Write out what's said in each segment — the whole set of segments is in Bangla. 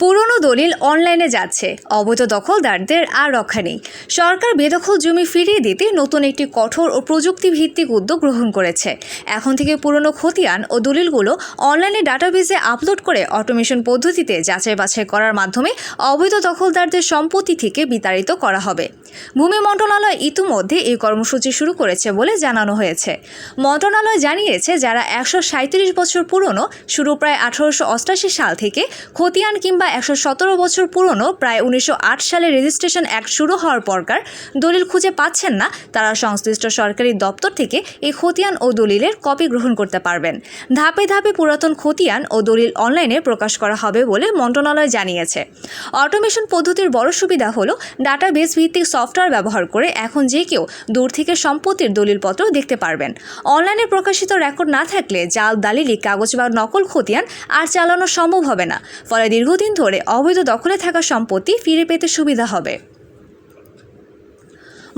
পুরনো দলিল অনলাইনে যাচ্ছে। অবৈধ দখলদারদের আর রক্ষা নেই। সরকার বেদখল জমি ফিরিয়ে দিতে নতুন একটি কঠোর ও প্রযুক্তিভিত্তিক উদ্যোগ গ্রহণ করেছে। এখন থেকে পুরনো খতিয়ান ও দলিলগুলো অনলাইনে ডাটাবেজে আপলোড করে অটোমেশন পদ্ধতিতে যাচাই বাছাই করার মাধ্যমে অবৈধ দখলদারদের সম্পত্তি থেকে বিতাড়িত করা হবে। ভূমি মন্ত্রণালয় ইতিমধ্যে এই কর্মসূচি শুরু করেছে বলে জানানো হয়েছে। মন্ত্রণালয় জানিয়েছে, যারা একশো সাঁত্রিশ বছর পুরনো, শুরু প্রায় আঠারোশো অষ্টাশি সাল থেকে, খতিয়ান কিংবা একশো সতেরো বছর পুরনো, প্রায় উনিশশো আট সালে রেজিস্ট্রেশন অ্যাক্ট শুরু হওয়ার পরকার দলিল খুঁজে পাচ্ছেন না, তারা সংশ্লিষ্ট সরকারি দপ্তর থেকে এই খতিয়ান ও দলিলের কপি গ্রহণ করতে পারবেন। ধাপে ধাপে পুরাতন খতিয়ান ও দলিল অনলাইনে প্রকাশ করা হবে বলে মন্ত্রণালয় জানিয়েছে। অটোমেশন পদ্ধতির বড় সুবিধা হলো, ডাটাবেস ভিত্তিক সফটওয়্যার ব্যবহার করে এখন যে কেউ দূর থেকে সম্পত্তির দলিলপত্র দেখতে পারবেন। অনলাইনে প্রকাশিত রেকর্ড না থাকলে জাল, দালিলি, কাগজ বা নকল খতিয়ান আর চালানো সম্ভব হবে না। ফলে দীর্ঘদিন ধরে অবৈধ দখলে থাকা সম্পত্তি ফিরে পেতে সুবিধা হবে।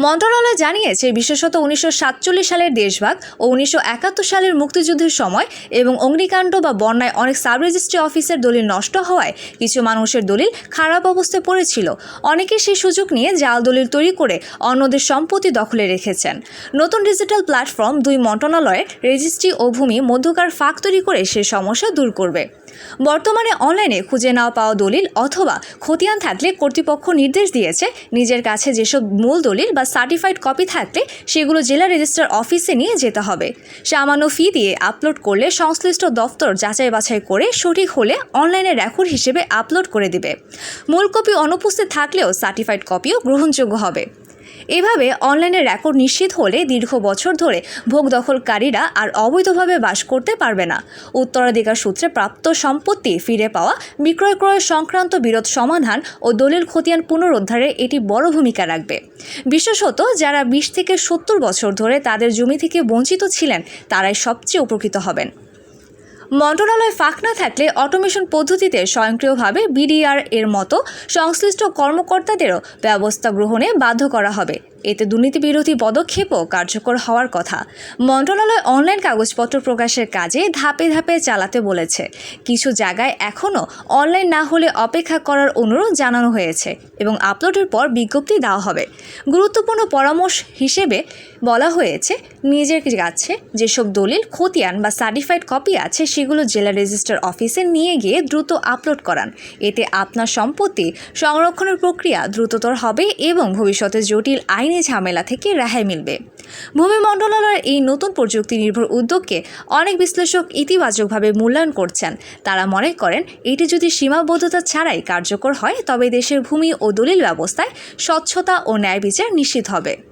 মন্ত্রণালয় জানিয়েছে, বিশেষত উনিশশো সাতচল্লিশ সালের দেশভাগ ও উনিশশো একাত্তর সালের মুক্তিযুদ্ধের সময় এবং অগ্নিকাণ্ড বা বন্যায় অনেক সাব রেজিস্ট্রি অফিসের দলিল নষ্ট হওয়ায় কিছু মানুষের দলিল খারাপ অবস্থায় পড়েছিল। অনেকে সেই সুযোগ নিয়ে জাল দলিল তৈরি করে অন্যদের সম্পত্তি দখলে রেখেছেন। নতুন ডিজিটাল প্ল্যাটফর্ম দুই মন্ত্রণালয়ের রেজিস্ট্রি ও ভূমি মধ্যকার ফাঁক তৈরি করে সে সমস্যা দূর করবে। বর্তমানে অনলাইনে খুঁজে না পাওয়া দলিল অথবা খতিয়ান থাকলে কর্তৃপক্ষ নির্দেশ দিয়েছে, নিজের কাছে যেসব মূল দলিল বা সার্টিফাইড কপি থাকলে সেগুলো জেলা রেজিস্ট্রার অফিসে নিয়ে যেতে হবে। সামান্য ফি দিয়ে আপলোড করলে সংশ্লিষ্ট দফতর যাচাই বাছাই করে সঠিক হলে অনলাইনে রেকর্ড হিসেবে আপলোড করে দেবে। মূল কপি অনুপস্থিত থাকলেও সার্টিফাইড কপিও গ্রহণযোগ্য হবে। এভাবে অনলাইনে রেকর্ড নিশ্চিত হলে দীর্ঘ বছর ধরে ভোগ দখলকারীরা আর অবৈধভাবে বাস করতে পারবে না। উত্তরাধিকার সূত্রে প্রাপ্ত সম্পত্তি ফিরে পাওয়া, বিক্রয় ক্রয় সংক্রান্ত বিরোধ সমাধান ও দলিল খতিয়ান পুনরুদ্ধারে এটি বড় ভূমিকা রাখবে। বিশেষত যারা বিশ থেকে সত্তর বছর ধরে তাদের জমি থেকে বঞ্চিত ছিলেন, তারাই সবচেয়ে উপকৃত হবেন। মন্ত্রণালয় ফাঁক না থাকলে অটোমেশন পদ্ধতিতে স্বয়ংক্রিয়ভাবে বিডিআর এর মতো সংশ্লিষ্ট কর্মকর্তাদেরও ব্যবস্থা গ্রহণে বাধ্য করা হবে। এতে দুর্নীতি বিরোধী পদক্ষেপও কার্যকর হওয়ার কথা। মন্ত্রণালয় অনলাইন কাগজপত্র প্রকাশের কাজে ধাপে ধাপে চালাতে বলেছে। কিছু জায়গায় এখনও অনলাইন না হলে অপেক্ষা করার অনুরোধ জানানো হয়েছে এবং আপলোডের পর বিজ্ঞপ্তি দেওয়া হবে। গুরুত্বপূর্ণ পরামর্শ হিসেবে বলা হয়েছে, নিজের কাছে যেসব দলিল, খতিয়ান বা সার্টিফাইড কপি আছে সেগুলো জেলা রেজিস্টার অফিসে নিয়ে গিয়ে দ্রুত আপলোড করান। এতে আপনার সম্পত্তি সংরক্ষণের প্রক্রিয়া দ্রুততর হবে এবং ভবিষ্যতে জটিল আইনি ঝামেলা থেকে রেহাই মিলবে। ভূমি মন্ত্রণালয়ের এই নতুন প্রযুক্তি নির্ভর উদ্যোগকে অনেক বিশ্লেষক ইতিবাচকভাবে মূল্যায়ন করছেন। তারা মনে করেন, এটি যদি সীমাবদ্ধতা ছাড়াই কার্যকর হয়, তবে দেশের ভূমি ও দলিল ব্যবস্থায় স্বচ্ছতা ও ন্যায় বিচার নিশ্চিত হবে।